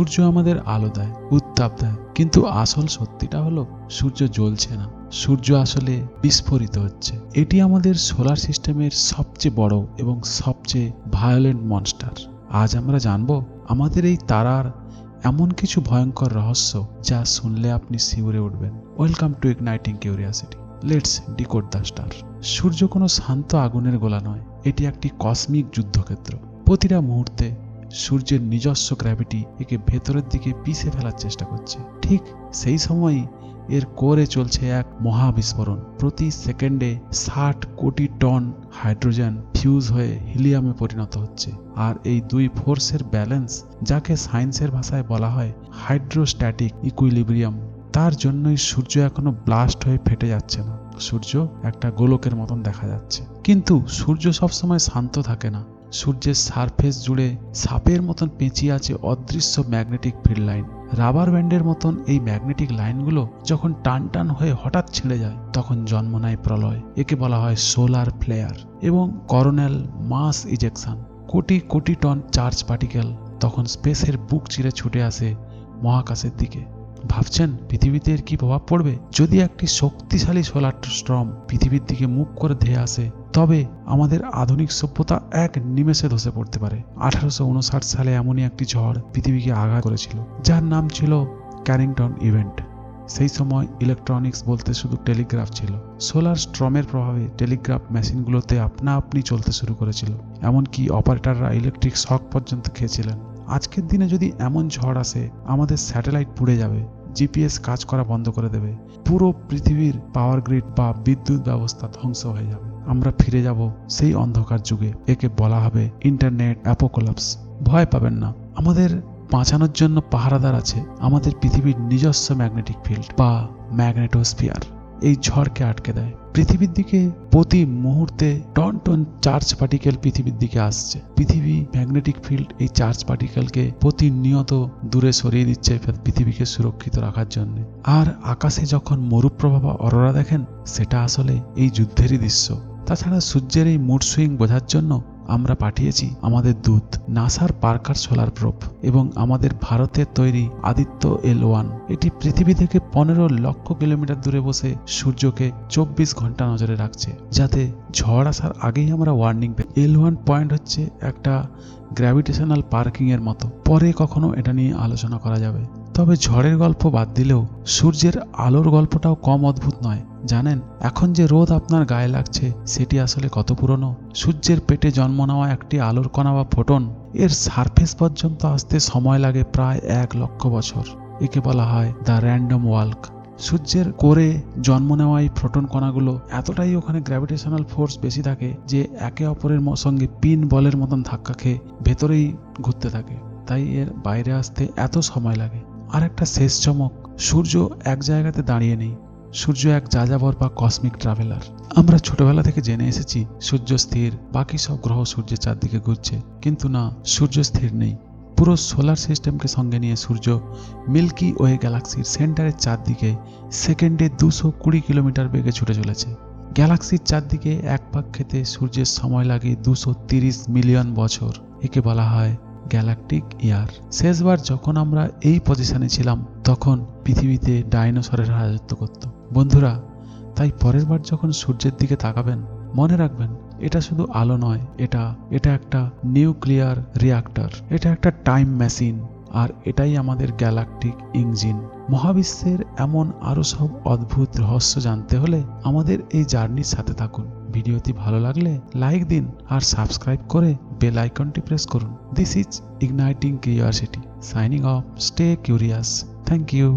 সূর্য আমাদের আলো দেয়, উত্তাপ দেয়। কিন্তু আসল সত্যিটা হলো, সূর্য জ্বলছে না। সূর্য আসলে বিস্ফোরিত হচ্ছে। এটি আমাদের সোলার সিস্টেমের সবচেয়ে বড় এবং সবচেয়ে ভায়োলেন্ট মনস্টার আজ আমরা জানব, আমাদের এই তারার এমন কিছু ভয়ঙ্কর রহস্য যা শুনলে আপনি শিউরে উঠবেন। Welcome to Igniting Curiosity let's decode the star সূর্য কোনো শান্ত আগুনের গোলা নয়। এটি একটি কসমিক যুদ্ধক্ষেত্র। প্রতিটা মুহূর্তে সূর্যের নিজস্ব গ্র্যাভিটি একে ভেতরের দিকে পিষে ফেলার চেষ্টা করছে। ঠিক সেই সময়ই এর কোরে চলছে এক মহাবিস্ফোরণ। প্রতি সেকেন্ডে ষাট কোটি টন হাইড্রোজেন ফিউজ হয়ে হিলিয়ামে পরিণত হচ্ছে। আর এই দুই ফোর্সের ব্যালেন্স যাকে সায়েন্সের ভাষায় বলা হয় হাইড্রোস্ট্যাটিক ইকুইলিব্রিয়াম তার জন্যই সূর্য এখনও ব্লাস্ট হয়ে ফেটে যাচ্ছে না। সূর্য একটা গোলকের মতন দেখা যাচ্ছে। কিন্তু সূর্য সবসময় শান্ত থাকে না। সূর্যের সারফেস জুড়ে সাপের মতন পেঁচিয়ে আছে অদৃশ্য ম্যাগনেটিক ফিল্ড লাইন রাবার ব্যান্ডের মতন এই ম্যাগনেটিক লাইনগুলো যখন টান টান হয়ে হঠাৎ ছিঁড়ে যায়, তখন জন্ম নেয় প্রলয়, একে বলা হয় সোলার ফ্লেয়ার এবং করোনাল মাস ইজেকশন কোটি কোটি টন চার্জ পার্টিকেল তখন স্পেসের বুক চিরে ছুটে আসে মহাকাশের দিকে। ভাবছেন পৃথিবীতে এর কি প্রভাব পড়বে? যদি একটি শক্তিশালী সোলার স্ট্রম পৃথিবীর দিকে মুখ করে ধেয়ে আসে তবে আমাদের আধুনিক সভ্যতা এক নিমেষে ধসে পড়তে পারে। আঠারোশো উনষাট সালে এমনই একটি ঝড় পৃথিবীকে আঘাত করেছিল, যার নাম ছিল ক্যারিংটন ইভেন্ট। সেই সময় ইলেকট্রনিক্স বলতে শুধু টেলিগ্রাফ ছিল। সোলার স্ট্রমের প্রভাবে টেলিগ্রাফ মেশিনগুলোতে আপনা আপনি চলতে শুরু করেছিল, এমনকি অপারেটররা ইলেকট্রিক শক পর্যন্ত খেয়েছিলেন। আজকের দিনে যদি এমন ঝড় আসে, আমাদের স্যাটেলাইট পুড়ে যাবে, জিপিএস কাজ করা বন্ধ করে দেবে, পুরো পৃথিবীর পাওয়ার গ্রিড বা বিদ্যুৎ ব্যবস্থা ধ্বংস হয়ে যাবে। আমরা ফিরে যাব সেই অন্ধকার যুগে। একে বলা হবে ইন্টারনেট অ্যাপোকোলাপস ভয় পাবেন না। আমাদের বাঁচানোর জন্য পাহারাদার আছে। আমাদের পৃথিবীর নিজস্ব ম্যাগনেটিক ফিল্ড বা ম্যাগনেটোস্ফিয়ার এই ঝড়কে আটকে দেয়। পৃথিবীর দিকে প্রতি মুহূর্তে টন টন চার্জ পার্টিকেল পৃথিবীর দিকে আসছে। পৃথিবী ম্যাগনেটিক ফিল্ড এই চার্জ পার্টিকেলকে প্রতিনিয়ত দূরে সরিয়ে দিচ্ছে পৃথিবীকে সুরক্ষিত রাখার জন্য। আর আকাশে যখন মরুপ্রভা বা অরোরা দেখেন, সেটা আসলে এই যুদ্ধেরই দৃশ্য। তাছাড়া সূর্যের এই মুড সুইং বোঝার জন্য আমরা পাঠিয়েছি আমাদের দূত, নাসার পার্কার সোলার প্রোপ এবং আমাদের ভারতের তৈরি আদিত্য এল ওয়ান। এটি পৃথিবী থেকে পনেরো লক্ষ কিলোমিটার দূরে বসে সূর্যকে চব্বিশ ঘণ্টা নজরে রাখছে, যাতে ঝড় আসার আগেই আমরা ওয়ার্নিং পাই এল ওয়ান পয়েন্ট হচ্ছে একটা গ্র্যাভিটেশনাল পার্কিং এর মতো। পরে কখনো এটা নিয়ে আলোচনা করা যাবে। তবে ঝড়ের গল্প বাদ দিলেও সূর্যের আলোর গল্পটাও কম অদ্ভুত নয়। জানেন, এখন যে রোদ আপনার গায়ে লাগছে, সেটি আসলে কত পুরনো? সূর্যের পেটে জন্ম নেওয়া একটি আলোর কণা বা ফোটন, এর সারফেস পর্যন্ত আসতে সময় লাগে প্রায় এক লক্ষ বছর। একে বলা হয় দ্য র্যান্ডম ওয়াল্ক। সূর্যের কোরে জন্ম নেওয়া এই ফোটন কণাগুলো এতটাই ওখানে গ্র্যাভিটেশনাল ফোর্স বেশি থাকে যে একে অপরের সঙ্গে পিন বলের মতন ধাক্কা খেয়ে ভেতরেই ঘুরতে থাকে। তাই এর বাইরে আসতে এত সময় লাগে। আর একটা শেষ চমক, সূর্য এক জায়গাতে দাঁড়িয়ে নেই। সূর্য এক যাযাবর বা কসমিক ট্রাভেলার আমরা ছোটবেলা থেকে জেনে এসেছি, সূর্য স্থির, বাকি সব গ্রহ সূর্যের চারদিকে ঘুরছে। কিন্তু না, সূর্য স্থির নেই। পুরো সোলার সিস্টেমকে সঙ্গে নিয়ে সূর্য মিল্কি ওয়ে গ্যালাক্সির সেন্টারের চারদিকে সেকেন্ডে দুশো কুড়ি কিলোমিটার বেগে ছুটে চলেছে। গ্যালাক্সির চারদিকে এক পাক খেতে সূর্যের সময় লাগে দুশো তিরিশ মিলিয়ন বছর। একে বলা হয় গ্যালাকটিক ইয়ার শেষবার যখন আমরা এই পজিশনে ছিলাম, তখন পৃথিবীতে ডাইনোসরের রাজত্ব করত। বন্ধুরা, তাই পরের বার যখন সূর্যের দিকে তাকাবেন, মনে রাখবেন, এটা শুধু আলো নয়, এটা এটা একটা নিউক্লিয়ার রিয়াক্টর এটা একটা টাইম মেশিন আর এটাই আমাদের গ্যালাকটিক ইঞ্জিন মহাবিশ্বের এমন আরও সব অদ্ভুত রহস্য জানতে হলে আমাদের এই জার্নির সাথে থাকুন। ভিডিওটি ভালো লাগলে লাইক দিন আর সাবস্ক্রাইব করে বেল আইকনটি প্রেস করুন। This is Igniting Curiosity signing off stay curious thank you